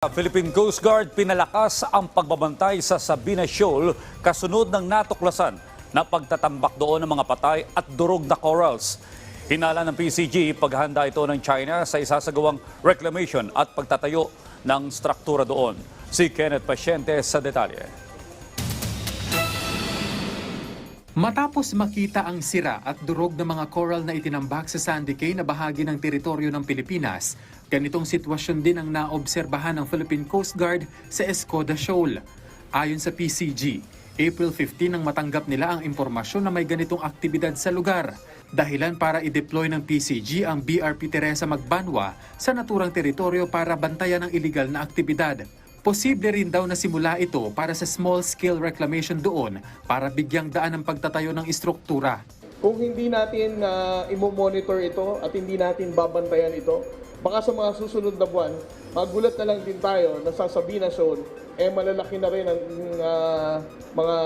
Philippine Coast Guard pinalakas ang pagbabantay sa Sabina Shoal kasunod ng natuklasan na pagtatambak doon ng mga patay at durog na corals. Hinala ng PCG paghanda ito ng China sa isasagawang reclamation at pagtatayo ng struktura doon. Si Kenneth Pasyente sa detalye. Matapos makita ang sira at durog ng mga coral na itinambak sa Sandy Cay na bahagi ng teritoryo ng Pilipinas, ganitong sitwasyon din ang naobserbahan ng Philippine Coast Guard sa Escoda Shoal. Ayon sa PCG, April 15 nang matanggap nila ang impormasyon na may ganitong aktibidad sa lugar. Dahilan para i-deploy ng PCG ang BRP Teresa Magbanwa sa naturang teritoryo para bantayan ang iligal na aktibidad. Posible rin daw na simula ito para sa small-scale reclamation doon para bigyang daan ang pagtatayo ng istruktura. Kung hindi natin uh, imo-monitor ito at hindi natin babantayan ito, baka sa mga susunod na buwan, magulat na lang din tayo na sa Sabina Shoal, eh malalaki na rin ang uh, mga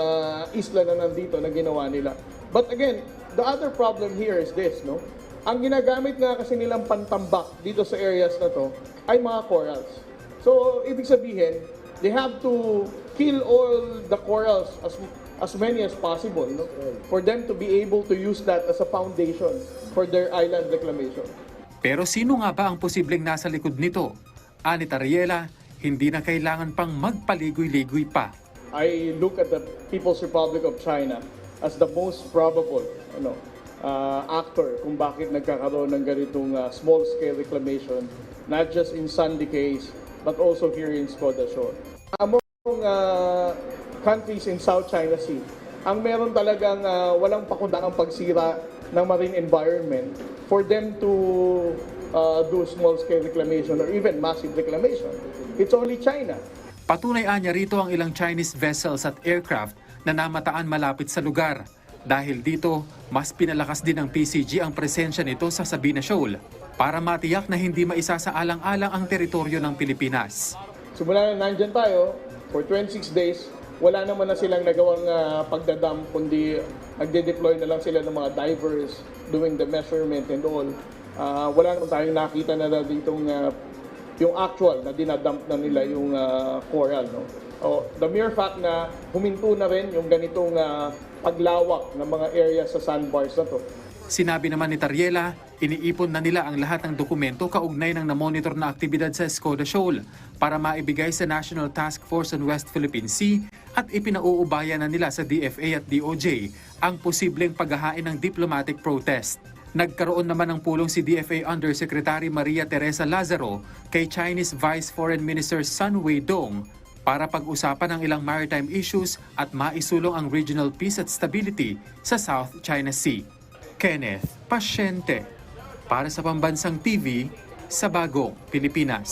isla na nandito na ginawa nila. But again, the other problem here is this, no? Ang ginagamit nga kasi nilang pantambak dito sa areas na to ay mga corals. So, ibig sabihin, they have to kill all the corals as as many as possible, no? For them to be able to use that as a foundation for their island reclamation. Pero sino nga ba ang posibleng nasa likod nito? Anit Ariela, hindi na kailangan pang magpaligoy-ligoy pa. I look at the People's Republic of China as the most probable ano, uh, actor kung bakit nagkakaroon ng ganitong uh, small-scale reclamation, not just in Sandy Case, but also here in Skoda Shore. Among uh, countries in South China Sea, ang meron talagang uh, walang pakundangang pagsira ng marine environment for them to uh, do small-scale reclamation or even massive reclamation. It's only China. Patunay anya rito ang ilang Chinese vessels at aircraft na namataan malapit sa lugar. Dahil dito, mas pinalakas din ng PCG ang presensya nito sa Sabina Shoal para matiyak na hindi maisasaalang-alang ang teritoryo ng Pilipinas. Simula na nandyan tayo, for 26 days, wala naman na silang nagawang uh, pagdadam, kundi nagde-deploy na lang sila ng mga divers doing the measurement and all. Uh, wala naman tayong nakita na na ditong uh, yung actual na dinadump na nila yung uh, coral. No? O, the mere fact na huminto na rin yung ganitong uh, paglawak ng mga area sa sandbars na to. Sinabi naman ni Tariela, iniipon na nila ang lahat ng dokumento kaugnay ng namonitor na aktibidad sa Skoda Shoal para maibigay sa National Task Force on West Philippine Sea at ipinauubaya na nila sa DFA at DOJ ang posibleng paghahain ng diplomatic protest. Nagkaroon naman ng pulong si DFA Undersecretary Maria Teresa Lazaro kay Chinese Vice Foreign Minister Sun Weidong para pag-usapan ang ilang maritime issues at maisulong ang regional peace at stability sa South China Sea. Kenneth Pasyente para sa Pambansang TV sa Bagong Pilipinas.